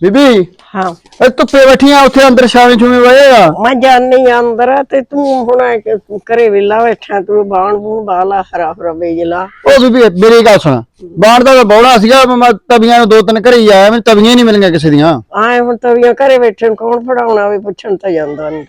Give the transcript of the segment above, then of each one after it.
ਬੀਬੀ ਹਾਂ। ਇਹ ਧੁੱਪੇ ਬੈਠੀਆਂ ਉੱਥੇ ਅੰਦਰ ਛਾਵੇਂ ਛੂਵੇਂ ਵਏਗਾ ਮੈਂ ਜਾਣੀ ਅੰਦਰ ਆ ਤੇ ਤੂੰ ਹੁਣ ਆ ਕੇ ਘਰੇ ਵਿਲਾ ਬੈਠਾ ਤੂੰ ਬਾਣ ਬੂਣ ਬਾਲਾ ਹਰਾ ਹਰਾ ਵੇਜਲਾ ਉਹ ਬੀਬੀ ਮੇਰੀ ਗੱਲ ਸੁਣ। ਬਾਣ ਦਾ ਬੌੜਾ ਸੀਗਾ ਮੈਂ ਤਵੀਆਂ ਨੂੰ ਦੋ ਤਿੰਨ ਘਰੇ ਹੀ ਆਇਆ ਮੈਨੂੰ ਤਵੀਆਂ ਨਹੀਂ ਮਿਲੀਆਂ ਕਿਸੇ ਦੀਆਂ। ਆਏ ਹੁਣ ਤਵੀਆਂ ਘਰੇ ਬੈਠੇ ਨੂੰ ਕੌਣ ਫੜਾਉਣਾ ਵੀ ਪੁੱਛਣ ਤਾਂ ਜਾਂਦਾ ਨਹੀਂ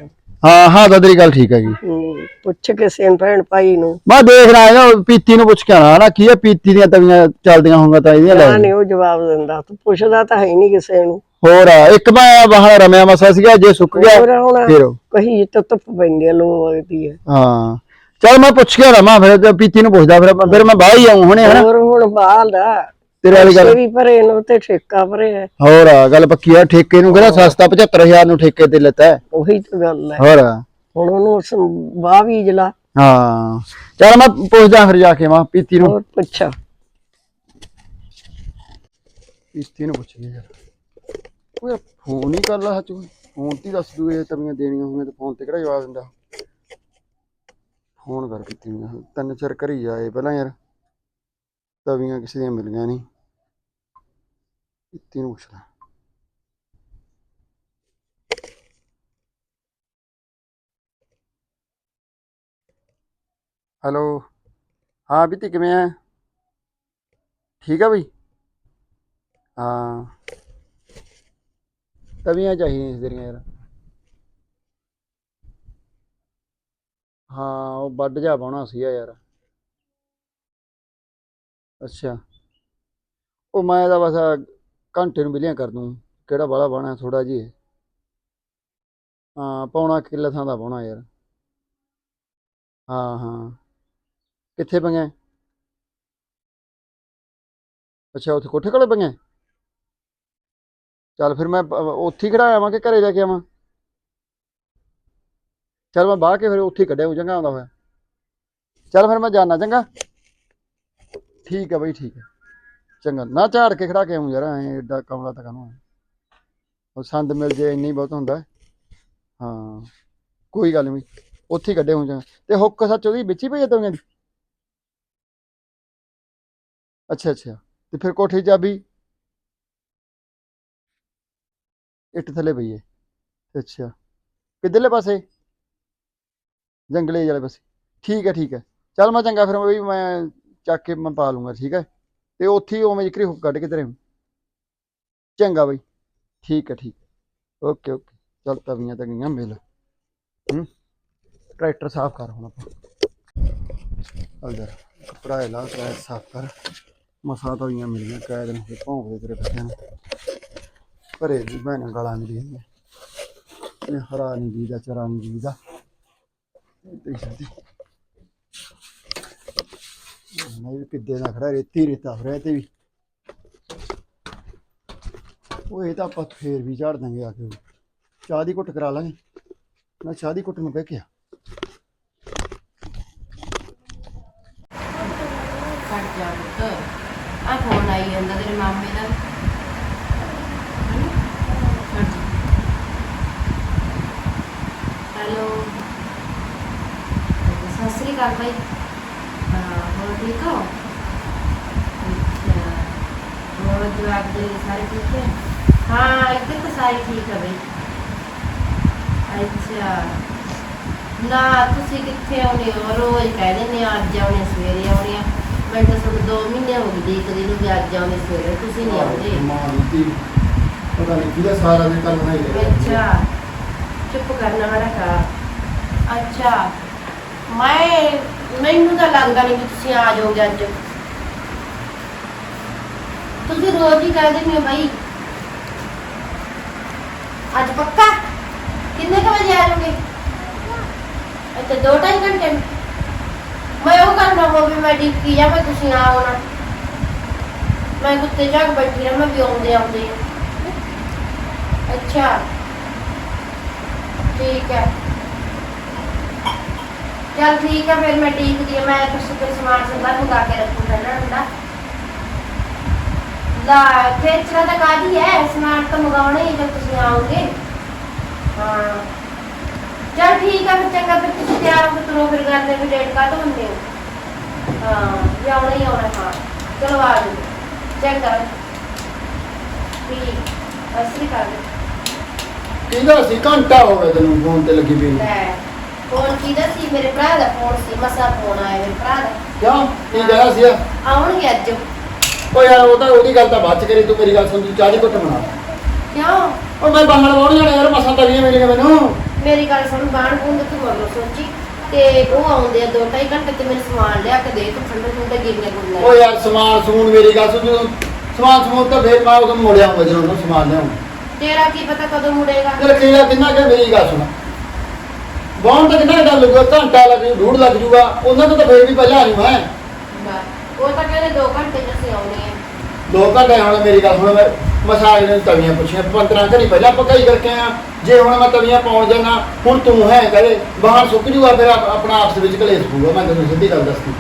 ਹਾਂ ਹਾਂ ਤਾਂ ਤੇਰੀ ਗੱਲ ਠੀਕ ਹੂੰ ਪੁੱਛ ਕਿਸੇ ਨੂੰ ਭੈਣ ਭਾਈ ਨੂੰ। ਮੈਂ ਦੇਖ ਰਿਹਾ ਉਹ ਪੀਤੀ ਨੂੰ ਪੁੱਛ ਕੇ ਆਣਾ ਨਾ ਕੀ ਹੈ ਪੀਤੀ ਦੀਆਂ ਤਵੀਆਂ ਚੱਲਦੀਆਂ ਹੋਣਗੀਆਂ ਤਾਂ ਇਹਦੀਆਂ ਲੈ ਨਾ ਨਹੀਂ ਉਹ ਜਵਾਬ ਦਿੰਦਾ ਤੂੰ ਪੁੱਛਦਾ ਤਾਂ ਹੈ ਨਹੀਂ ਕਿਸੇ ਨੂੰ। ਹੋਰ ਆ, ਇੱਕ ਮੈਂ ਬਾਹਰ ਰਮਿਆ ਮਸਾ ਸੀਗਾ ਜੇ ਸੁੱਕ ਗਿਆ ਹੋਰ ਹੁਣ ਫਿਰ ਉਹ। ਕਹੀ ਤਾਂ ਧੁੱਪ ਪੈਂਦੀ ਆ ਲੋ ਵਗਦੀ ਹੈ ਹਾਂ ਚਲ ਮੈਂ ਪੁੱਛ ਕੇ ਰਮਾ ਫਿਰ ਤੇ ਪੀਤੀ ਨੂੰ ਪੁੱਛਦਾ ਫਿਰ ਫਿਰ ਮੈਂ ਬਾਹਰ ਹੀ ਆਉਂ ਹੁਣੇ ਹਨਾ। ਹੋਰ ਹੁਣ ਬਾਲ ਦਾ। ਤੇਰੇ ਵਾਲੀ ਗੱਲ ਵੀ ਭਰੇ ਨੂੰ ਤੇ ਠੇਕਾ ਭਰੇ ਹੈ। ਹੋਰ ਆ, ਗੱਲ ਪੱਕੀ ਆ ਠੇਕੇ ਨੂੰ ਕਿਹੜਾ ਸਸਤਾ 75000 ਨੂੰ ਠੇਕੇ ਤੇ ਲੈਤਾ। ਉਹੀ ਤਾਂ ਗੱਲ ਹੈ। ਹੋਰ ਆ, ਹੁਣ ਉਹਨੂੰ ਉਸ ਬਾਹ ਬੀਜਲਾ ਹਾਂ ਚਲ ਮੈਂ ਪੁੱਛਦਾ ਫਿਰ ਜਾ ਕੇ ਮੈਂ ਪੀਤੀ ਨੂੰ। ਹੋਰ ਪੁੱਛਾ। ਪੀਤੀ ਨੂੰ ਪੁੱਛੀਏ ਯਾਰ। ਓਏ ਫੋਨ ਹੀ ਕਰ ਲਾ ਹੱਚ ਫੋਨ ਤੇ ਦੱਸ ਦੂਏ ਤਵੀਆਂ ਦੇਣੀਆਂ ਹੋਈਆਂ ਤੇ ਫੋਨ ਤੇ ਕਿਹੜਾ ਜਵਾਬ ਦਿੰਦਾ। ਫੋਨ ਕਰ ਪੀਤੀ ਨੂੰ। ਤਿੰਨ ਚਾਰ ਘਰੀ ਜਾਏ ਪਹਿਲਾਂ ਯਾਰ। ਤਵੀਆਂ ਕਿਸੇ ਦੀਆਂ ਮਿਲੀਆਂ ਨਹੀਂ। ਪੀਤੀ ਨੂੰ ਪੁੱਛਦਾ। ਹੈਲੋ, ਹਾਂ ਬੀਤੀ ਕਿਵੇਂ ਆ ਠੀਕ ਆ ਬਈ? ਹਾਂ। ਤਵੀਆਂ ਚਾਹੀਦੀਆਂ ਸੀ ਤੇਰੀਆਂ ਯਾਰ। ਹਾਂ, ਉਹ ਵੱਡ ਜਾ ਪਾਉਣਾ ਸੀਗਾ ਯਾਰ। ਅੱਛਾ। ਉਹ ਮੈਂ ਤਾਂ ਬਸ ਘੰਟੇ ਨੂੰ ਬਿਲੀਆਂ ਕਰ ਦੂੰ। ਕਿਹੜਾ ਵਾਲਾ ਬਾਣਾ ਥੋੜਾ ਜੀ ਹਾਂ, ਪੌਣਾ ਕਿੱਲਾ ਥਾਂ ਦਾ ਪਾਉਣਾ ਯਾਰ। ਹਾਂ ਹਾਂ। ਕਿੱਥੇ ਪੰਗੇ ਅੱਛਾ, ਉੱਥੇ ਕੋਠੇ ਕੋਲੇ ਪੰਗੇ ਚੱਲ ਫਿਰ ਮੈਂ, ਉੱਥੇ ਹੀ ਖੜਾ ਆਵਾਂ ਕਿ ਘਰੇ ਲੈ ਕੇ ਆਵਾਂ? ਚੱਲ ਮੈਂ ਬਾਹ ਕੇ ਫਿਰ ਉੱਥੇ ਹੀ ਕੱਢਿਆ ਚੰਗਾ ਆਉਂਦਾ ਹੋਇਆ। ਚੱਲ ਫਿਰ ਮੈਂ ਜਾਣਾ ਚੰਗਾ। ਠੀਕ ਹੈ ਬਈ, ਠੀਕ ਹੈ ਚੰਗਾ। ਨਾ ਝਾੜ ਕੇ ਖੜਾ ਕੇ ਆਉਂ ਯਾਰ, ਐ ਏਡਾ ਕਮਲਾ ਤਾਂ ਕਾਹਨੂੰ ਹੈ ਉਹ ਸੰਦ ਮਿਲ ਜੇ, ਇੰਨੀ ਬਹੁਤ ਹੁੰਦਾ। ਹੈ। ਹਾਂ ਕੋਈ ਗੱਲ ਨਹੀਂ ਉੱਥੇ ਹੀ ਕੱਢੇ ਹੋਂ ਚੰਗਾ ਤੇ ਹੁੱਕ ਸੱਚ ਉਹਦੀ ਵਿੱਚ ਹੀ ਪਈ ਹੈ ਤਵੀਆਂ ਦੀ? ਅੱਛਾ ਅੱਛਾ। ਤੇ ਫਿਰ ਕੋਠੇ ਦੀ ਚਾਬੀ ਇੱਟ ਥੱਲੇ ਪਈ ਹੈ ਅੱਛਾ। ਕਿੱਧਰਲੇ ਪਾਸੇ? ਜੰਗਲੇ ਵਾਲੇ ਪਾਸੇ। ਠੀਕ ਹੈ ਠੀਕ ਹੈ। ਚੱਲ ਮੈਂ ਚੰਗਾ ਫਿਰ ਵੀ ਮੈਂ ਚੱਕ ਕੇ ਮੈਂ ਪਾ ਲੂੰਗਾ ਠੀਕ ਹੈ? ਤੇ ਉੱਥੇ ਉਵੇਂ ਜਿਕਰੀ ਹੁੱਕ ਕੱਢ ਕੇ ਤੇਰੇ ਚੰਗਾ ਬਈ। ਠੀਕ ਹੈ, ਠੀਕ ਓਕੇ ਓਕੇ। ਚੱਲ ਤਵੀਆਂ ਤਾਂ ਗਈਆਂ ਮਿਲ। ਹੂੰ। ਟਰੈਕਟਰ ਸਾਫ਼ ਕਰ ਹੁਣ ਆਪਾਂ। ਚੱਲ ਜਰਾ ਲਾ ਟਰੈਕਟਰ ਸਾਫ਼ ਕਰ। ਮਸਾ ਤਵੀਆਂ ਮਿਲੀਆਂ ਕਾਇ ਦਿਨ ਭੌਂਕਦੇ ਤੇਰੇ ਬੱਚਿਆਂ ਨੂੰ। ਘਰੇ ਦੀ ਭੈਣਾਂ ਗਾਲਾਂ ਮਿਲੀਆਂ ਇਹ ਹਰਾ ਨਹੀਂ ਬੀਜਦਾ, ਚਰਾ ਨਹੀਂ ਬੀਜਦਾ। ਦੇਖ ਸਕਦੇ ਨਹੀਂ ਕਿੱਦੇ ਨਾ ਖੜਾ, ਰੇਤੀ ਰੇਤਾ ਹੋ ਤੇ ਵੀ। ਉਹ ਇਹ ਤਾਂ ਆਪਾਂ ਫੇਰ ਵੀ ਝਾੜ ਦਾਂਗੇ ਆ ਕੇ। ਚਾਹ ਦੀ ਘੁੱਟ ਕਰਾ ਲਾਂਗੇ। ਨਾ ਚਾਹ ਦੀ ਘੁੱਟ ਨੂੰ ਬਹਿ ਕੇ ਆ। ਕੱਟ ਜਾ ਪੁੱਤ। ਆ ਫੋਨ ਆਈ ਜਾਂਦਾ ਤੇਰੇ ਮਾਮੇ ਦਾ। ਹੈਲੋ। ਸਤਿ ਸ੍ਰੀ ਅਕਾਲ ਭਾਈ ਹਾਂ ਹੋ ਅੱਛਾ ਹੋਰ ਜਵਾਬ ਦੇ ਸਾਰੇ ਠੀਕ ਹੈ? ਹਾਂ ਇੱਧਰ ਤਾਂ ਸਾਰੇ ਠੀਕ ਹੈ ਬਈ। ਅੱਛਾ। ਨਾ ਤੁਸੀਂ ਕਿੱਥੇ ਆਉਣੇ ਹੋ? ਰੋਜ਼ ਕਹਿ ਦਿੰਦੇ ਆ ਅੱਜ ਆਉਣੇ ਸਵੇਰੇ ਆਉਣੇ ਆ। ਮੈਂ ਤਾਂ ਤੁਹਾਨੂੰ 2 ਮਹੀਨੇ ਹੋ ਗਏ ਦੇਖਦੀ ਨੂੰ ਵੀ ਅੱਜ ਆਉਣੇ ਸਵੇਰੇ ਤੁਸੀਂ ਨਹੀਂ ਆਉਂਦੇ। ਮਾਂ ਦੀ ਪਤਾ ਨਹੀਂ ਕਿਹਦਾ ਸਾਰਾ ਕੱਲ ਬਣਾਈ ਰਿਹਾ ਅੱਛਾ। ਚੁੱਪ ਕਰਨਾ ਮੇਰਾ ਕਾ? ਅੱਛਾ। ਮੈਂ ਮੈਨੂੰ ਤਾਂ ਲੱਗਦਾ ਨਹੀਂ ਕਿ ਤੁਸੀਂ ਆ ਜਾਓਗੇ ਅੱਜ। ਤੁਸੀਂ ਰੋਜ਼ ਹੀ ਕਹਿ ਦਿੰਦੇ ਹੋ ਬਾਈ। ਅੱਜ ਪੱਕਾ? ਕਿੰਨੇ ਕੁ ਵਜੇ ਆ ਜਾਓਗੇ? ਅੱਛਾ ਦੋ ਢਾਈ ਘੰਟੇ ਨੂੰ? ਮੈਂ ਉਹ ਕਰਨਾ ਹੋਵੇ ਮੈਂ ਡਿੱਕੀ ਜਾਂ ਮੈਂ ਤੁਸੀਂ ਆਓ ਨਾ ਮੈਂ ਕੁੱਤੇ ਝਾਕ ਬੈਠੀ ਰਹਾਂ ਮੈਂ ਵੀ ਆਉਂਦੇ ਆਉਂਦੇ ਅੱਛਾ। ਠੀਕ ਹੈ। ਚਲ ਠੀਕ ਹੈ ਫਿਰ ਮੈਂ ਦੇਖਦੀ ਹਾਂ ਮੈਂ ਕੁਛ ਕੁ ਸਮਾਨ ਸੰਭਾਲ ਮੰਗਾ ਕੇ ਰੱਖੂ ਪਹਿਲਾਂ ਹੁੰਦਾ। ਲਾ ਖੇਚਰਾ ਤਾਂ ਕਾਦੀ ਹੈ ਸਮਾਨ ਤਾਂ ਮੰਗਾਉਣਾ ਹੀ ਜਦ ਤੁਸੀਂ ਆਓਗੇ। ਹਾਂ। ਚਲ ਠੀਕ ਹੈ ਫਿਰ ਚੰਗਾ ਫਿਰ ਤੁਸੀਂ ਤਿਆਰ ਹੋ ਕੇ ਤੁਰੋ ਫਿਰ ਕਰਦੇ ਵੀ ਡੇਟ ਕਾ ਤੋਂ ਹੁੰਦੇ ਹੋ? ਹਾਂ ਵੀ ਆਉਣਾ ਹੀ ਆਉਣਾ ਹਾਂ ਚਲੋ ਆ ਜਾਓ। ਚੰਗਾ। ਠੀਕ। ਅਸਲੀ ਕਰ ਕਿਹਦਾ ਸੀ ਘੰਟਾ ਹੋ ਗਿਆ ਤੈਨੂੰ ਫੋਨ ਤੇ ਲੱਗੀ ਪਈ ਨੂੰ। ਲੈ। ਫੋਨ ਕਿਹਦਾ ਸੀ? ਮੇਰੇ ਭਰਾ ਦਾ ਫੋਨ ਸੀ ਮਸਾ ਫੋਨ ਆਇਆ ਮੇਰੇ ਭਰਾ ਦਾ। ਕਿਉਂ? ਕੀ ਕਹਿਆ ਸੀ ਆਉਣਗੇ ਅੱਜ। ਓ ਯਾਰ ਉਹ ਤਾਂ ਉਹਦੀ ਗੱਲ ਤਾਂ ਬਾਅਦ ਚ ਕਰੀ ਤੂੰ ਮੇਰੀ ਗੱਲ ਸੁਣ ਤੂੰ ਚਾਹ ਦੀ ਘੁੱਟ ਬਣਾ। ਕਿਉਂ? ਓ ਮੈਂ ਬਾਹਰ ਵੜ ਜਾਣਾ ਯਾਰ ਮਸਾਂ ਤਵੀਆਂ ਮਿਲੀਆਂ ਮੈਨੂੰ। ਮੇਰੀ ਗੱਲ ਸੁਣ ਬਾਣ ਬੂੰਦ ਤੂੰ ਮਰੋ ਸੋਚੀ ਤੇ ਉਹ ਆਉਂਦੇ ਆ ਦੋ ਢਾਈ ਘੰਟੇ ਤੇ ਮੈਨੂੰ ਸਮਾਨ ਲਿਆ ਕੇ ਦੇ ਤੂੰ ਠੰਡੇ ਠੰਡੇ ਗਿਰਨੇ ਓ ਗੁੰਨੇ ਯਾਰ ਸਮਾਨ ਸਮੂਨ ਮੇਰੀ ਗੱਲ ਸੁਣ ਜਦੋਂ ਸਮਾਨ ਸਮੂਨ ਤਾਂ ਫੇਰ ਮੈਂ ਉਦੋਂ ਮੋੜਿਆ ਆਉਂਗਾ ਜਦੋਂ ਉਹਨੂੰ ਸਮਾਨ ਲਿਆਉਂ ਤੇਰਾ ਕੀ ਪਤਾ ਕਦੋਂ ਮੁੜੇਗਾ? ਕਿਹੜਾ ਕਿੰਨਾ ਕਿ ਮੇਰੀ ਗੱਲ ਸੁਣ। ਬਾਹਰ ਤਾਂ ਕਿੰਨਾ ਗੱਲ ਲੱਗੂਗਾ ਘੰਟਾ ਲੱਗ ਜੂ ਡੂਢ ਲੱਗ ਜੂਗਾ ਉਹਨਾਂ ਤੋਂ ਤਾਂ ਫੇਰ ਵੀ ਪਹਿਲਾਂ ਆ ਜੂ ਮੈਂ ਉਹ ਤਾਂ ਕਹਿੰਦੇ ਦੋ ਘੰਟੇ ਚ ਅਸੀਂ ਆਉਣੇ ਆ। ਦੋ ਘੰਟੇ ਹੁਣ ਮੇਰੀ ਗੱਲ ਸੁਣ ਮੈਂ ਮਸਾਜ ਨੇ ਤਵੀਆਂ ਪੁੱਛੀਆਂ 15 ਘੜੀ ਪਹਿਲਾਂ ਪਕਾਈ ਕਰਕੇ ਆ ਜੇ ਹੁਣ ਮੈਂ ਤਵੀਆਂ ਪਾਉਣ ਜਾਣਾ ਹੁਣ ਤੂੰ ਹੈ ਕਰੇ ਬਾਹਰ ਸੁੱਕ ਜੂਗਾ ਫਿਰ ਆਪ- ਆਪਣਾ ਆਪਸ ਵਿੱਚ ਕਲੇਸ਼ ਪੂਗਾ ਮੈਂ ਤੈਨੂੰ ਸਿੱਧੀ ਗੱਲ ਦੱਸਦੀ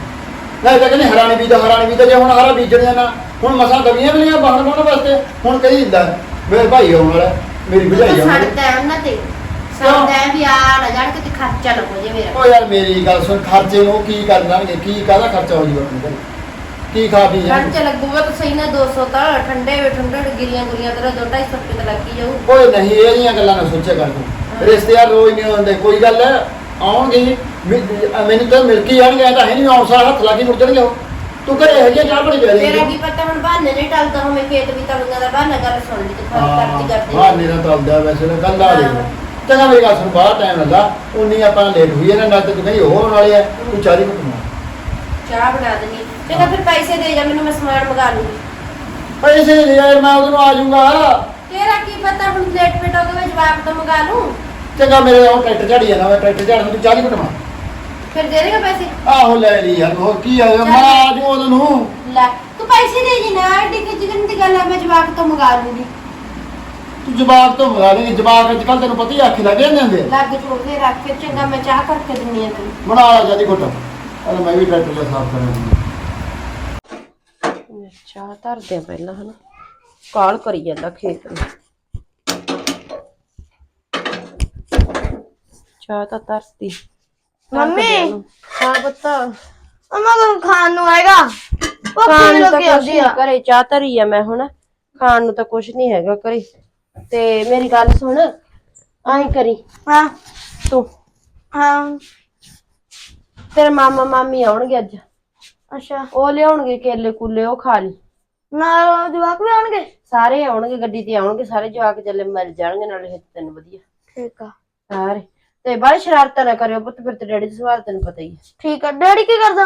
ਨਹੀਂ ਤਾਂ ਕਹਿੰਦੇ ਹਰਾਣੀ ਬੀਜ ਹਰਾਣੀ ਬੀਜ ਜੇ ਹੁਣ ਹਰਾ ਬੀਜਣ ਜਾਣਾ ਹੁਣ ਮਸਾਂ ਤਵੀਆਂ ਵੀ ਨਹੀਂ ਬਾਹਰ ਪਾਉਣ ਵਾਸਤੇ। ਹੁਣ ਕਹੀ ਦਿੰਦਾ ਮੇਰੇ ਭਾਈ ਆਉਣ ਵਾਲਾ ਮੇਰੀ ਭਜਾਈ ਆਉਣ ਵਾਲੀ। ਸੜਦਾ ਉਹਨਾਂ ਤੇ ਸੜਦਾ ਹੈ ਵੀ ਆ ਨਾ ਜਾਣ ਕਿਤੇ ਖਰਚਾ ਨਾ ਹੋ ਜੇ ਮੇਰਾ। ਓ ਯਾਰ ਮੇਰੀ ਗੱਲ ਸੁਣ ਖਰਚੇ ਨੂੰ ਕੀ ਕਰ ਲੈਣਗੇ? ਕੀ ਕਾਹਦਾ ਖਰਚਾ ਹੋ ਜੂਗਾ ਆਪਣੇ ਘਰੇ ਕੀ ਖਾ ਪੀ ਜਾਣਗੇ ਖਰਚਾ ਲੱਗੂਗਾ ਤਾਂ ਸਹੀ ਨਾ 200 ਤਾਂ ਠੰਡੇ ਵੇ ਠੰਡੇ ਗਿਰੀਆਂ ਗੁਰੀਆਂ ਤੇਰਾ ਦੋ ਢਾਈ ਸੌ ਰੁਪਏ ਤਾਂ ਲੱਗ ਹੀ ਜਾਊ। ਓਏ ਨਹੀਂ ਇਹ ਜੀਆਂ ਗੱਲਾਂ ਨਾ ਸੋਚਿਆ ਕਰ ਤੂੰ। ਰਿਸ਼ਤੇਦਾਰ ਰੋਜ਼ ਨਹੀਂ ਆਉਂਦੇ ਕੋਈ ਗੱਲ ਹੈ? ਆਉਣਗੇ ਹੀ, ਮਿ- ਮੈਨੂੰ ਤਾਂ ਮਿਲ ਕੇ ਹੀ ਜਾਣਗੇ ਐਂ ਤਾਂ ਹੈ ਨਹੀਂ ਆਉਣ ਸਾਰ ਹੱਥ ਲਾ ਕੇ ਮੁੜ ਜਾਣਗੇ ਉਹ। ਤੂੰ ਘਰੇ ਹੈਗੇ ਚਾਹ ਬਣੀ ਪਿਆ ਤੇਰਾ ਕੀ ਪਤਾ ਹੁਣ ਬਹਾਨੇ ਨਹੀਂ ਟਲਦਾ ਹੋਵੇਂ ਖੇਤ ਵੀ ਤਲੂਗਾ ਦਾ ਬਹਾਨਾ ਗੱਲ ਸੁਣ ਲਈ ਤੂੰ ਫ਼ਰਕ ਕਰਦੀ ਕਰਦੀ। ਹਾਂ ਮੇਰਾ ਤਲਦਾ ਵੈਸੇ ਤਾਂ ਗੱਲ ਆ ਰਹੀ ਚੰਗਾ ਮੇਰੀ ਗੱਲ ਸੁਣ ਬਾਹਰ ਟਾਈਮ ਲੱਗਾ ਉਨੀ ਆਪਾਂ ਲੇਟ ਹੋਈ ਹੈ ਨਾ ਤੇ ਕਹਿੰਦੀ ਉਹ ਆਉਣ ਵਾਲੇ ਆ ਤੂੰ ਚਾਹ ਦੀ ਘੁੱਟਣਾ ਚਾਹ ਬਣਾ ਦੇਣੀ ਚੰਗਾ ਫਿਰ ਪੈਸੇ ਦੇ ਜਾ ਮੈਨੂੰ ਮੈਂ ਸਮਾਨ ਮੰਗਾ ਲੂੰਗੀ। ਪੈਸੇ ਦੇ ਯਾਰ ਮੈਂ ਉਦੋਂ ਆ ਜਾਊਂਗਾ। ਤੇਰਾ ਕੀ ਪਤਾ ਹੁਣ ਲੇਟ ਪੇਟ ਹੋ ਗਿਆ ਮੈਂ ਜਵਾਬ ਤਾਂ ਮੰਗਾ ਲੂੰ। ਚੰਗਾ ਮੇਰੇ ਉਹ ਟਰੈਕਟਰ ਝਾੜੀ ਜਾਣਾ ਮੈਂ ਟਰੈਕਟਰ ਝਾੜਨ ਤੂੰ ਦੀ ਘੁੱਟਣਾ ਫਿਰ ਦੇ ਦੇਗਾ ਪੈਸੇ? ਆਹੋ ਲੈ ਲਈ ਯਾਰ ਹੋਰ ਕੀ ਆ ਮੈਂ ਆ ਜਾਊਂ ਉਦੋਂ ਨੂੰ ਲੈ ਤੂੰ ਪੈਸੇ ਦੇ ਜੀ ਨਾ ਐਡੀ ਖਿੱਚਣ ਦੀ ਗੱਲ ਹੈ ਮੈਂ ਜਵਾਬ ਤੋਂ ਮੰਗਾ ਲੂੰਗੀ। ਤੂੰ ਜਵਾਬ ਤੋਂ ਮੰਗਾ ਲੇਂਗੇ ਜਵਾਬ ਅੱਜ ਕੱਲ ਤੈਨੂੰ ਪਤਾ ਹੀ ਆਖੇ ਲੱਗ ਜਾਂਦੇ ਹੁੰਦੇ ਆ। ਲੱਗ ਫਿਰ ਰੱਖ ਕੇ ਚੰਗਾ ਮੈਂ ਚਾਹ ਕਰਕੇ ਦਿੰਨੀ ਆ ਤੈਨੂੰ। ਬਣਾ ਲਾ ਜਿਆਦੀ ਘੁੱਟ। ਅਰੇ ਮੈਂ ਵੀ ਟਰੈਕਟਰ ਦਾ ਸਾਫ਼ ਕਰਾਂ। ਚਾਹ ਧਰਦੇ ਆ ਪਹਿਲਾਂ ਹਨਾ। ਕਾਲ ਕਰੀ ਜਾਂਦਾ ਖੇਤ ਨੂੰ। ਚਾਹ ਤਾਂ ਧਰਤੀ। ਮੰਮੀ। ਹਾਂ ਪੁੱਤ। ਅਮਾ ਕੋਲ ਖਾਣ ਨੂੰ ਆਏਗਾ ਖਾਣ ਪੱਪੀ ਨੂੰ ਤਾਂ ਕੀ ਕੁਛ ਆਉਂਦੀ ਨਹੀਂ ਆ ਘਰੇ ਚਾਹ ਧਰੀ ਆ ਮੈਂ ਹੁਣ। ਖਾਣ ਨੂੰ ਤਾਂ ਕੁਛ ਨਹੀਂ ਹੈਗਾ ਘਰੇ। ਤੇ ਮੇਰੀ ਗੱਲ ਸੁਣ ਆਈ ਕਰੀ। ਹਾਂ। ਤੂੰ। ਹਾਂ। ਤੇਰੇ ਮਾਮਾ ਮਾਮੀ ਆਉਣਗੇ ਅੱਜ। ਅੱਛਾ। ਉਹ ਲਿਆਉਣਗੇ ਕੇਲੇ ਕੁਲੇ ਉਹ ਖਾ ਲਈ। ਨਾਲ ਜਵਾਕ ਵੀ ਆਉਣਗੇ? ਸਾਰੇ ਆਉਣਗੇ ਗੱਡੀ ਤੇ ਆਉਣਗੇ ਸਾਰੇ ਜਵਾਕ ਚੱਲੇ ਮਿਲ ਜਾਣਗੇ ਨਾਲੇ ਹਿੱਤ ਤੈਨੂੰ ਵਧੀਆ। ਠੀਕ ਆ। ਸਾਰੇ। ਤੇ ਬਾਹਲੀ ਸ਼ਰਾਰਤਾਂ ਨਾ ਕਰਿਓ ਪੁੱਤ ਫਿਰ ਤੇ ਡੈਡੀ ਦੇ ਸਵਾਲ ਤੈਨੂੰ ਪਤਾ ਹੀ ਹੈ ਠੀਕ ਆ। ਡੈਡੀ ਕੀ ਕਰਦਾ?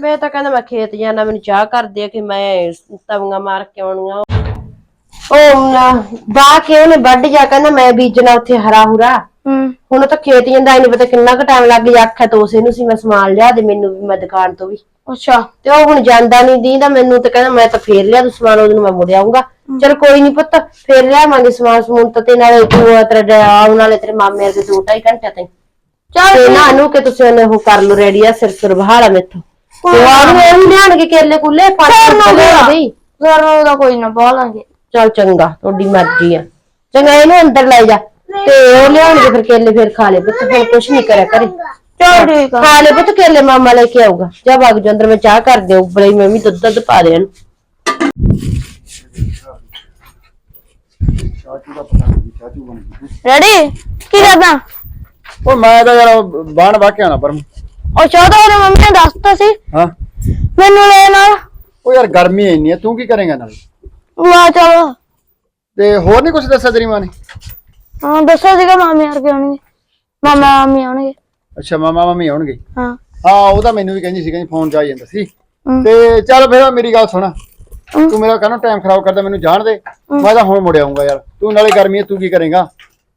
ਮੈਂ ਤਾਂ ਕਹਿੰਦਾ ਮੈਂ ਖੇਤ ਜਾਣਾ ਮੈਨੂੰ ਚਾਹ ਕਰਦੇ ਆ ਕਿ ਮੈਂ ਤਵੀਆਂ ਮਾਰ ਕੇ ਆਉਣੀਆਂ। ਉਹ ਬਾ ਕੇ ਉਹਨੇ ਵੱਢ ਜਾ ਕਹਿੰਦਾ ਮੈਂ ਬੀਜਣਾ ਉੱਥੇ ਹਰਾ ਹੁਰਾ। ਹੂੰ। ਹੁਣ ਉਹ ਤਾਂ ਖੇਤ ਜਾਂਦਾ ਨਹੀਂ ਪਤਾ ਕਿੰਨਾ ਕੁ ਟਾਈਮ ਲੱਗ ਗਿਆ ਆਖਿਆ ਤੋਸੇ ਨੂੰ ਸੀ ਮੈਂ ਸਮਾਨ ਲਿਆ ਦੇ ਮੈਨੂੰ ਵੀ ਮੈਂ ਦੁਕਾਨ ਤੋਂ ਵੀ। ਅੱਛਾ। ਤੇ ਉਹ ਹੁਣ ਜਾਂਦਾ ਨਹੀਂ ਦੀਂਦਾ ਮੈਨੂੰ ਤੇ ਕਹਿੰਦਾ ਮੈਂ ਤਾਂ ਫੇਰ ਲਿਆ ਤੂੰ ਸਮਾਨ ਉਹਨੂੰ ਮੈਂ ਮੁੜ ਆਊਂਗਾ। ਚਲ ਕੋਈ ਨਹੀਂ ਪੁੱਤ ਫੇਰ ਲਿਆਵਾਂਗੇ ਸਮਾਨ ਸਮੂਨ ਤਾਂ ਤੇ ਨਾਲੇ ਤੂੰ ਤੇਰੇ ਆਉਣ ਵਾਲੇ ਤੇਰੇ ਮਾਮੇ ਵਰਗੇ ਦੋ ਢਾਈ ਘੰਟੇ ਤਾਈਂ। ਚੱਲ ਤੇ ਨਾ ਨੂੰ। ਕਿ ਤੁਸੀਂ ਉਹਨੇ ਉਹ ਕਰ ਲੋ ਰੈਡੀ ਆ ਸਿਰ ਸਿਰ ਬਹਾਲਾ ਮੇਥੋਂ। ਤੇ ਉਹ ਵੀ ਲਿਆਣਗੇ ਕੇਲੇ ਕੁੱਲੇ ਨਾ ਰੁਪਏ ਹੋਇਆ। ਦੇ ਉਹਦਾ ਕੋਈ ਨਾ ਪਾ ਲਾਂਗੇ ਚਲ ਚੰਗਾ ਤੁਹਾਡੀ ਮਰਜ਼ੀ ਆ। ਚੰਗਾ ਇਹਨੂੰ ਅੰਦਰ ਲੈ ਜਾ। ਤੇ ਉਹ ਲਿਆਉਣਗੇ ਫਿਰ ਕੇਲੇ ਫਿਰ ਖਾ ਲੈ ਪੁੱਤ ਫਿਰ ਕੁਛ ਨਹੀਂ ਕਰਿਆ ਕਰੇ। ਚਲ ਠੀਕ ਆ। ਖਾ ਲੈ ਪੁੱਤ ਕੇਲੇ ਮਾਮਾ ਲੈ ਕੇ ਆਊਗਾ। ਜਾ ਵਗ ਜਾ ਅੰਦਰ ਮੈਂ ਚਾਹ ਕਰ ਦੇ ਉਬਲੇ ਮੈਂ ਵੀ ਦੁੱਧ ਦੁੱਧ ਪਾ ਦੇ ਇਹਨੂੰ। ਚਾਚੂ ਦਾ ਪਤਾ ਨਹੀਂ ਚਾਚੂ ਬਣ ਗਈ ਡੈਡੀ ਕੀ ਕਰਦਾ? ਉਹ ਮੈਂ ਤਾਂ ਯਾਰ ਬਾਣ ਵਾ ਕੇ ਆਣਾ ਪਰ ਉਹ ਚਾਹਦਾ ਉਹਨੇ ਮੰਮੀ ਨੇ ਦੱਸਤਾ ਸੀ। ਹਾਂ। ਮੈਨੂੰ ਲੈ ਨਾਲ। ਉਹ ਯਾਰ ਗਰਮੀ ਇੰਨੀ ਹੈ ਤੂੰ ਕੀ ਕਰੇਂਗਾ ਨਾਲ? ਮੈਂ ਚਲ ਤੇ ਹੋਰ ਨਹੀਂ ਕੁਝ ਦੱਸਿਆ ਤੇਰੀ ਮਾਂ ਨੇ? ਹਾਂ ਦੱਸਿਆ ਸੀਗਾ ਮਾਮੇ ਕੇ ਆਉਣਗੇ। ਮਾਮਾ ਮਾਮੀ ਆਉਣਗੇ। ਅੱਛਾ ਮਾਮਾ ਮਾਮੀ ਆਉਣਗੇ। ਹਾਂ। ਹਾਂ ਉਹ ਤਾਂ ਮੈਨੂੰ ਵੀ ਕਹਿੰਦੀ ਸੀ ਕਹਿੰਦੀ ਫੋਨ ਚ ਜਾਂਦਾ ਸੀ। ਤੇ ਚੱਲ ਫਿਰ ਮੇਰੀ ਗੱਲ ਸੁਣ। ਤੂੰ ਮੇਰਾ ਕਹਿੰਦਾ ਟਾਈਮ ਖਰਾਬ ਕਰਦਾ ਮੈਨੂੰ ਜਾਣ ਦੇ? ਮੈਂ ਤਾਂ ਹੁਣ ਮੁੜ ਆਉਂਗਾ ਯਾਰ। ਤੂੰ ਨਾਲੇ ਗਰਮੀ ਹੈ ਤੂੰ ਕੀ ਕਰੇਂਗਾ?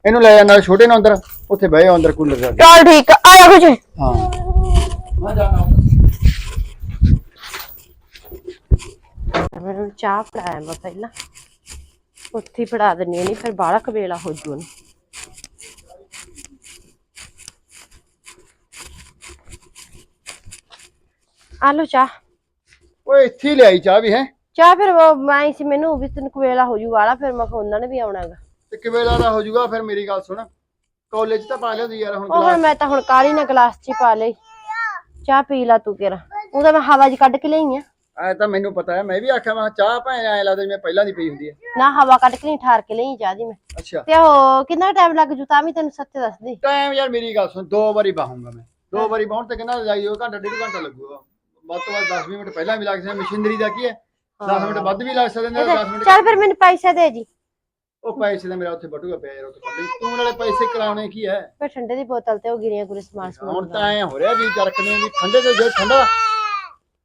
ਇਹਨੂੰ ਲੈ ਜਾ ਨਾਲ ਛੋਟੇ ਨੂੰ ਅੰਦਰ। ਉੱਥੇ ਬਹਿ ਜਾ ਅੰਦਰ ਕੂਲਰ ਜਾ ਚਲ ਠੀਕ ਆ ਆ ਜਾ ਕੁਝ ਹਾਂ। ਮੈਂ ਜਾਣਾ। ਮੈਨੂੰ ਚਾਹ ਫੜਾਇਆ ਮੈਂ ਪਹਿਲਾਂ। ਉੱਥੇ ਹੀ ਫੜਾ ਦਿੰਨੀ ਨਹੀਂ ਫਿਰ ਬਾਹਲਾ ਕਵੇਲਾ ਹੋ ਜੂ ਉਹਨੂੰ। ਆ ਲਓ ਚਾਹ। ਓਏ ਇੱਥੇ ਹੀ ਲਿਆਈ ਚਾਹ ਵੀ ਹੈ? ਚਾਹ ਫਿਰ ਉਹ ਮੈਂ ਸੀ ਮੈਨੂੰ ਵੀ ਤੈਨੂੰ ਕਵੇਲਾ ਹੋ ਜੂ ਵਾਲਾ ਫਿਰ ਮੈਂ ਕਿਹਾ ਉਹਨਾਂ ਨੇ ਵੀ ਆਉਣਾਗਾ ਤੇ ਕਿਵੇਂ ਦਾ ਹੋ ਜਾਊਗਾ ਫਿਰ ਮੇਰੀ ਗੱਲ ਸੁਣ। ਕਾਲਜ ਤਾਂ ਪਾ ਲਿਆ ਯਾਰ ਹੁਣ ਉਹ ਹੁਣ ਗਲਾਸ। ਮੈਂ ਤਾਂ ਹੁਣ ਕਾਲੀ ਨਾ ਗਲਾਸ ਚ ਹੀ ਪਾ ਲਈ। ਚਾਹ ਪੀ ਲਾ ਤੂੰ ਕਿਰਾ ਉਹਦਾ ਮੈਂ ਹਵਾ ਜੀ ਕੱਢ ਕੇ ਲਈ ਆ। ਐ ਤਾਂ ਮੈਨੂੰ ਪਤਾ ਹੈ ਮੈਂ ਵੀ ਆਖਿਆ ਮੈਂ ਚਾਹ ਭਾਵੇਂ ਐ ਲੱਗਦਾ ਜਿਵੇਂ ਪਹਿਲਾਂ ਦੀ ਪਈ ਹੁੰਦੀ ਹੈ। ਨਾ ਹਵਾ ਕੱਢ ਕੇ ਨਹੀਂ ਠਾਰ ਕੇ ਲਈ ਚਾਹਦੀ ਮੈਂ। ਅੱਛਾ। ਤੇ ਉਹ ਕਿੰਨਾ ਟਾਈਮ ਲੱਗ ਜੂ ਤਾਂ ਵੀ ਤੈਨੂੰ ਸੱਚ ਦੱਸ ਦੇ ਟਾਈਮ ਯਾਰ ਮੇਰੀ ਗੱਲ ਸੁਣ ਦੋ ਵਾਰੀ ਬਾਹੂੰਗਾ ਮੈਂ। ਦੋ ਵਾਰੀ ਬਾਹਣ ਤੇ ਕਹਿੰਦਾ ਜਾਈ ਉਹ ਘੰਟਾ ਡੇਢ ਘੰਟਾ ਲੱਗੂਗਾ। ਵੱਧ ਤੋਂ ਵੱਧ 10 ਮਿੰਟ ਪਹਿਲਾਂ ਵੀ ਲੱਗ ਸਕਦੇ ਮਸ਼ੀਨਰੀ ਦਾ ਕੀ ਹੈ? 10 ਮਿੰਟ ਵੱਧ ਵੀ ਲੱਗ ਸਕਦੇ ਨੇ 10 ਮਿੰਟ ਚੱਲ ਫਿਰ ਮੈਨੂੰ ਪੈਸੇ ਦੇ ਜੀ। ਉਹ ਪੈਸੇ ਦਾ ਮੇਰਾ ਉੱਥੇ ਬਟੂਗਾ ਪਿਆ ਯਾਰ ਉੱਥੇ ਲਈ। ਤੂੰ ਨਾਲੇ ਪੈਸੇ ਕਰਾਉਣੇ ਕੀ ਹੈ? ਫਿਰ ਠੰਡੇ ਦੀ ਬੋਤਲ ਤੇ ਉਹ ਗਿਰੀਆਂ ਗੁਰੇ ਸਮਾਨ ਹੁਣ ਸਮਾਨ ਤਾਂ ਐ ਹੋ ਰਿਹਾ ਵੀ ਚਰਕਨੇ ਵੀ ਠੰਡੇ ਤੇ ਜੇ ਠੰਡਾ।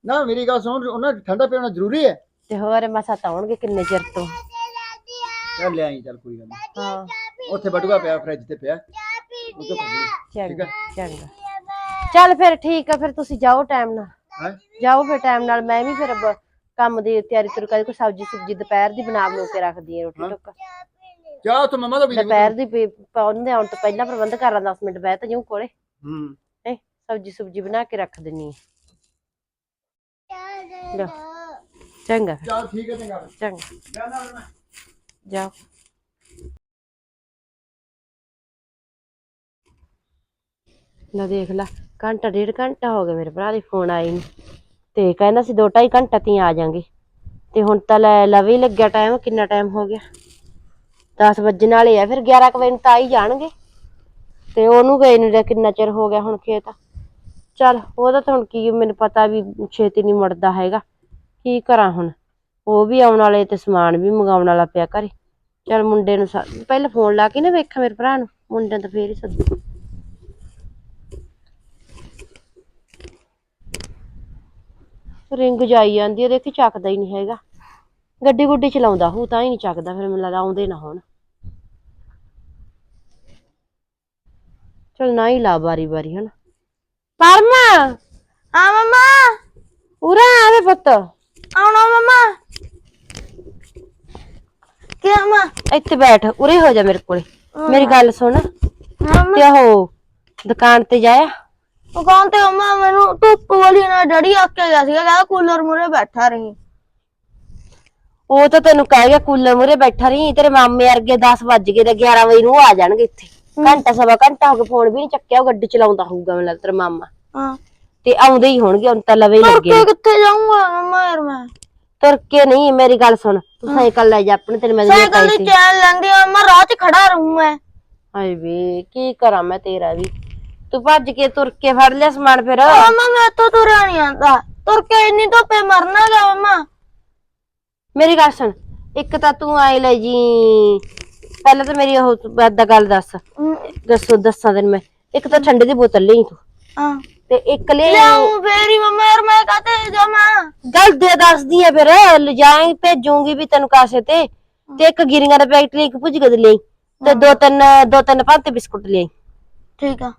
ਨਾ ਮੇਰੀ ਗੱਲ ਸੁਣ ਉਹਨਾਂ ਨੂੰ ਠੰਡਾ ਪੀਣਾ ਜ਼ਰੂਰੀ ਹੈ। ਤੇ ਹੋਰ ਮਸਾ ਤਾਂ ਆਉਣਗੇ ਕਿੰਨੇ ਚਿਰ ਤੋਂ? ਚੱਲ ਲੈ ਆਈ ਚੱਲ ਕੋਈ ਗੱਲ ਨਹੀਂ। ਹਾਂ। ਉੱਥੇ ਬਟੂਆ ਪਿਆ ਫ੍ਰਿਜ ਤੇ ਪਿਆ। ਉਹ ਤੋਂ ਫੜ ਲਈ ਚੰਗਾ ਚੰਗਾ। ਚੱਲ ਫਿਰ ਠੀਕ ਆ ਫਿਰ ਤੁਸੀਂ ਜਾਓ ਟਾਈਮ ਨਾਲ। ਹੈ? ਜਾਓ ਫਿਰ ਟਾਈਮ ਨਾਲ ਮੈਂ ਵੀ ਫਿਰ ਬ- ਕੰਮ ਦੀ ਤਿਆਰੀ ਤੁਰ ਕਰ ਕੋਈ ਸਬਜ਼ੀ ਸੁਬਜੀ ਦੁਪਹਿਰ ਦੀ ਬਣਾ ਬਣਾ ਕੇ ਰੱਖਦੀ ਆ ਰੋਟੀ ਟੁੱਕ। ਜਾ ਉੱਥੇ ਮਮਾ ਦਾ ਵੀ ਦੁਪਹਿਰ ਦੀ ਪੀ- ਪਾਉਂਦੇ ਆਉਣ ਤੋਂ ਪਹਿਲਾਂ ਪ੍ਰਬੰਧ ਕਰ ਲਾਂ 10 ਮਿੰਟ ਬਹਿ ਤਾਂ ਜਾਊਂ ਕੋਲੇ। ਹੂੰ। ਹੈ? ਸਬਜ਼ੀ ਸੁਬਜੀ ਬਣਾ ਕੇ ਰੱਖ ਦਿੰਨੀ ਆ। ਲਓ। ਚੰਗਾ। ਫਿਰ, ਚੱਲ ਠੀਕ ਹੈ ਚੰਗਾ। ਚੰਗਾ। ਜਾਣਾ ਮੈਂ ਜਾਓ ਲੈ ਦੇਖ ਲਾ ਘੰਟਾ ਡੇਢ ਘੰਟਾ ਹੋ ਗਿਆ ਮੇਰੇ ਭਰਾ ਦੇ ਫੋਨ ਆਏ ਨੂੰ। ਤੇ ਕਹਿੰਦਾ ਸੀ ਦੋ ਢਾਈ ਘੰਟਾ ਤੀ ਆ ਜਾਾਂਗੇ। ਤੇ ਹੁਣ ਤਾਂ ਲੈ ਲਵੇ ਹੀ ਲੱਗਿਆ ਟਾਈਮ ਕਿੰਨਾ ਟਾਈਮ ਹੋ ਗਿਆ? 10 ਵੱਜਣ ਵਾਲੇ ਆ ਫਿਰ 11 ਕੁ ਵਜੇ ਨੂੰ ਤਾਂ ਆ ਹੀ ਜਾਣਗੇ। ਤੇ ਉਹਨੂੰ ਗਏ ਨੂੰ ਜਾਂ ਕਿੰਨਾ ਚਿਰ ਹੋ ਗਿਆ ਹੁਣ ਖੇਤ। ਚੱਲ ਉਹਦਾ ਤਾਂ ਹੁਣ ਕੀ ਮੈਨੂੰ ਪਤਾ ਵੀ ਛੇਤੀ ਨਹੀਂ ਮੁੜਦਾ ਹੈਗਾ। ਕੀ ਕਰਾਂ ਹੁਣ? ਉਹ ਵੀ ਆਉਣ ਵਾਲੇ ਤੇ ਸਮਾਨ ਵੀ ਮੰਗਾਉਣ ਵਾਲਾ ਪਿਆ ਘਰੇ। ਚਲ ਮੁੰਡੇ ਨੂੰ ਸੱਦ- ਪਹਿਲਾਂ ਫੋਨ ਲਾ ਕੇ ਨਾ ਵੇਖਾਂ ਮੇਰੇ ਭਰਾ ਨੂੰ। ਮੁੰਡੇ ਨੂੰ ਤਾਂ ਫੇਰ ਹੀ ਸੱਦੂ। ਰਿੰਗ ਜਾਈ ਜਾਂਦੀ ਹੈ ਦੇਖੀ ਚੱਕਦਾ ਹੀ ਨਹੀਂ ਹੈਗਾ। ਗੱਡੀ ਗੁੱਡੀ ਚਲਾਉਂਦਾ ਹੂ, ਤਾਂ ਹੀ ਨਹੀਂ ਚੱਕਦਾ, ਫਿਰ ਮੈਨੂੰ ਲੱਗਦਾ ਆਉਂਦੇ ਨਾ ਹੁਣ। ਚਲ ਨਾ ਹੀ ਲਾ ਬਾਰੀ ਬਾਰੀ ਹਨਾ? ਪਰਮ ਹਾਂ ਮਮਾ ਉਰਾ ਆਵੇ ਪੁੱਤ ਆਉਣਾ ਮਮਾ ਕੀ ਮਮਾ ਇੱਥੇ ਬੈਠ ਉਰੇ ਹੋ ਜਾ ਮੇਰੇ ਕੋਲੇ ਮੇਰੀ ਗੱਲ ਸੁਣ ਮਮਾ ਤੇ ਉਹ ਦੁਕਾਨ ਤੇ ਜਾਇਆ ਉਹ ਕੌਣ ਤੇ ਮਮਾ ਮੈਨੂੰ ਧੁੱਪ ਵਾਲੀ ਨਾਲ ਡੜੀ ਆ ਕੇ ਗਿਆ ਸੀਗਾ ਕਹਿੰਦਾ ਕੂਲਰ ਮੂਰੇ ਬੈਠਾ ਰਹੀ ਉਹ ਤਾਂ ਤੈਨੂੰ ਕਹਿ ਗਿਆ ਕੂਲਰ ਮੂਰੇ ਬੈਠਾ ਰਹੀ ਤੇਰੇ ਮਾਮੇ ਵਰਗੇ 10 ਵੱਜ ਗਏ ਤੇ 11 ਵਜੇ ਨੂੰ ਆ ਜਾਣਗੇ ਇੱਥੇ ਘੰਟਾ ਸਵਾ ਘੰਟਾ ਹੋ ਗਿਆ ਫੋਨ ਵੀ ਨਹੀਂ ਚੱਕਿਆ ਉਹ ਗੱਡੀ ਚਲਾਉਂਦਾ ਹੋਊਗਾ ਮੈਨੂੰ ਲੱਗਦਾ ਤੇਰਾ ਮਾਮਾ। ਹਾਂ। ਤੇ ਆਉਂਦੇ ਹੀ ਹੋਣਗੇ ਹੁਣ ਤਾਂ ਲਵੇ ਹੀ ਤੁਰ ਲੱਗੇ ਕੇ ਨੇ। ਕਿੱਥੇ ਜਾਊਂਗਾ? ਮਮਾ ਯਾਰ ਮੈਂ। ਤੁਰ ਕੇ ਨਹੀਂ ਮੇਰੀ ਗੱਲ ਸੁਣ ਤੂੰ ਸਾਈਕਲ ਲੈ ਜਾ ਆਪਣੇ ਤੇਰੇ ਮੈਂ ਦਿੰਦੀ ਸਾਈਕਲ ਦੀ ਚੈਨ ਲੈਂਦੀ ਆ ਮਮਾ ਰਾਹ 'ਚ ਖੜਾ ਰਹੂੰ ਮੈਂ। ਹਾਏ ਵੇ ਕੀ ਕਰਾਂ ਮੈਂ ਤੇਰਾ ਵੀ। ਤੂੰ ਭੱਜ ਕੇ ਤੁਰ ਕੇ ਫੜ ਲਿਆ ਸਮਾਨ ਫਿਰ। ਮਮਾ ਮੈਂ ਤੋਂ ਤੁਰਿਆ ਨਹੀਂ ਆਂਦਾ ਤੁਰ ਕੇ ਇੰਨੀ ਧੁੱਪੇ ਮਰਨਾ ਗਾ ਮਮਾ ਮੇਰੀ ਗੱਲ ਸੁਣ ਇੱਕ ਤਾਂ ਤੂੰ ਆਈ ਲੈ ਜੀ ਪਹਿਲਾਂ ਤਾਂ ਮੇਰੀ ਉਹ ਬਾਤ ਦਾ ਗੱਲ ਦੱਸ। ਦੱਸੋ ਦੱਸਾਂ ਤੈਨੂੰ ਮੈਂ। ਇੱਕ ਤਾਂ ਠੰਡੇ ਦੀ ਬੋਤਲ ਲਈ ਤੂੰ। ਹਾਂ। ਤੇ ਇੱਕ ਲੈ ਲਿਆਉਂ ਫੇਰੀ ਮਮਾ ਯਾਰ ਮੈਂ ਕਾਤੇ ਜਾਵਾਂ? ਗੱਲ ਦੇ ਦੱਸਦੀ ਆ ਫਿਰ। ਲਿਜਾਈ ਭੇਜੂਗੀ ਵੀ ਤੈਨੂੰ ਕਾਸੇ ਤੇ। ਤੇ ਇੱਕ ਗਿਰੀਆਂ ਦਾ ਪੈਕਟ ਲਈ ਇੱਕ ਭੁੱਜ ਗਦ ਲਈ। ਤੇ ਦੋ ਤਿੰਨ ਦੋ ਤਿੰਨ ਭਾਂਤੇ ਬਿਸਕੁਟ ਲਈ। ਠੀਕ ਆ।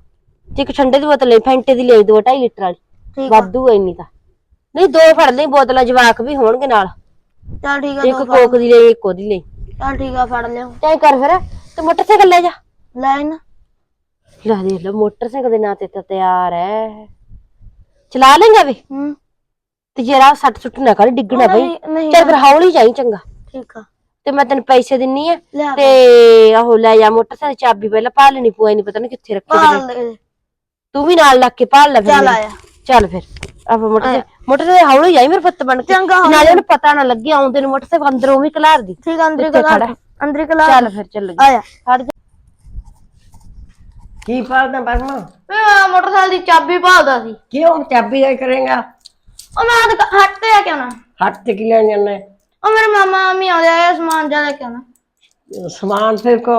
ਤੇ ਇੱਕ ਠੰਡੇ ਦੀ ਬੋਤਲ ਲਈ ਫੈਂਟੇ ਦੀ ਲਈ 2.5 ਲੀਟਰ ਵਾਲੀ। ਵਾਧੂ ਇੰਨੀ ਤਾਂ। ਨਹੀਂ ਦੋ ਫੜ ਲਈ ਬੋਤਲਾਂ ਜਵਾਕ ਵੀ ਹੋਣਗੇ ਨਾਲ। ਚੱਲ ਠੀਕ ਆ ਇੱਕ ਕੋਕ ਦੀ ਲਈ ਇੱਕ ਉਹਦੀ ਲਈ। ਚੱਲ ਠੀਕ ਆ ਫੜ ਲਿਓ। ਚਾਹੇ ਕਰ ਫਿਰ ਤੇ ਮੋਟਰਸਾਈਕਲ ਲੈ ਜਾ। ਲਾਈਨ ਲੈ ਦੇ ਲੈ ਮੋਟਰਸਾਈਕਲ ਦੇ ਨਾਂ ਤੇ ਤਾਂ ਤਿਆਰ ਐ। ਚਲਾ ਲੇਗਾ ਵੇ? ਹੂੰ। ਤੇ ਜਰਾ ਸੱਟ ਸੁੱਟ ਨਾ ਕਰ ਡਿੱਗਣਾ ਬਈ। ਨਹੀਂ ਚੱਲ ਫਿਰ ਹੌਲੀ ਜਾਈ ਚੰਗਾ। ਠੀਕ ਆ। ਤੇ ਮੈਂ ਤੈਨੂੰ ਪੈਸੇ ਦਿੰਨੀ ਆ ਤੇ ਆਹੋ ਲੈ ਜਾ ਮੋਟਰਸਾਈਕਲ ਚਾਬੀ ਪਹਿਲਾਂ ਪਾ ਲੈਣੀ ਪੂਆ ਨਹੀਂ ਪਤਾ ਨਹੀਂ ਕਿੱਥੇ ਰੱਖੀ ਤੂੰ ਵੀ ਨਾਲ ਲੱਗ ਕੇ ਪਾਲ ਲੈ ਫਿਰ ਚੱਲ। ਆਇਆ। ਚੱਲ ਫਿਰ। ਆਪਾਂ ਮੋਟਰਸਾਈਕਲ ਮੋਟਰਸਾਈਕਲ ਹੌਲੀ ਜਾਈ ਮੇਰੇ ਪੁੱਤ ਬਣ ਕੇ। ਚੰਗਾ। ਨਾਲੇ ਉਹਨੂੰ ਪਤਾ ਨਾ ਲੱਗੇ ਆਉਂਦੇ ਨੂੰ ਮੋਟਰਸਾਈਕਲ ਅੰਦਰੋਂ ਵੀ ਖਲਾਰ ਦੀ। ਠੀਕ ਅੰਦਰ ਇੱਥੇ ਕਲਾ। ਅੰਦਰ ਕਲਾ ਚੱਲ ਫਿਰ ਚੱਲ ਗਈ ਆਇਆ। ਹਟ ਜਾ। ਕੀ ਫਾਲਦਾ ਪਰਮਾ ਮੈਂ ਮੋਟਰਸਾਈਕਲ ਦੀ ਚਾਬੀ ਭਾਲਦਾ ਸੀ। ਕਿਉਂ ਚਾਬੀ ਦਾ ਕਰੇਗਾ? ਉਹ ਮੈਂ ਹੱਟ ਤੇ ਆ ਕੇ ਆਉਣਾ। ਹੱਥ ਤੇ ਕੀ ਲੈਣ ਜਾਣਾ? ਹੈ? ਉਹ ਮੇਰੇ ਮਾਮਾ ਮਾਮੀ ਆਉਂਦੇ ਆ ਸਮਾਨ ਜਾ ਲੈ ਕੇ ਆਉਣਾ। ਸਮਾਨ ਫਿਰ ਕੋ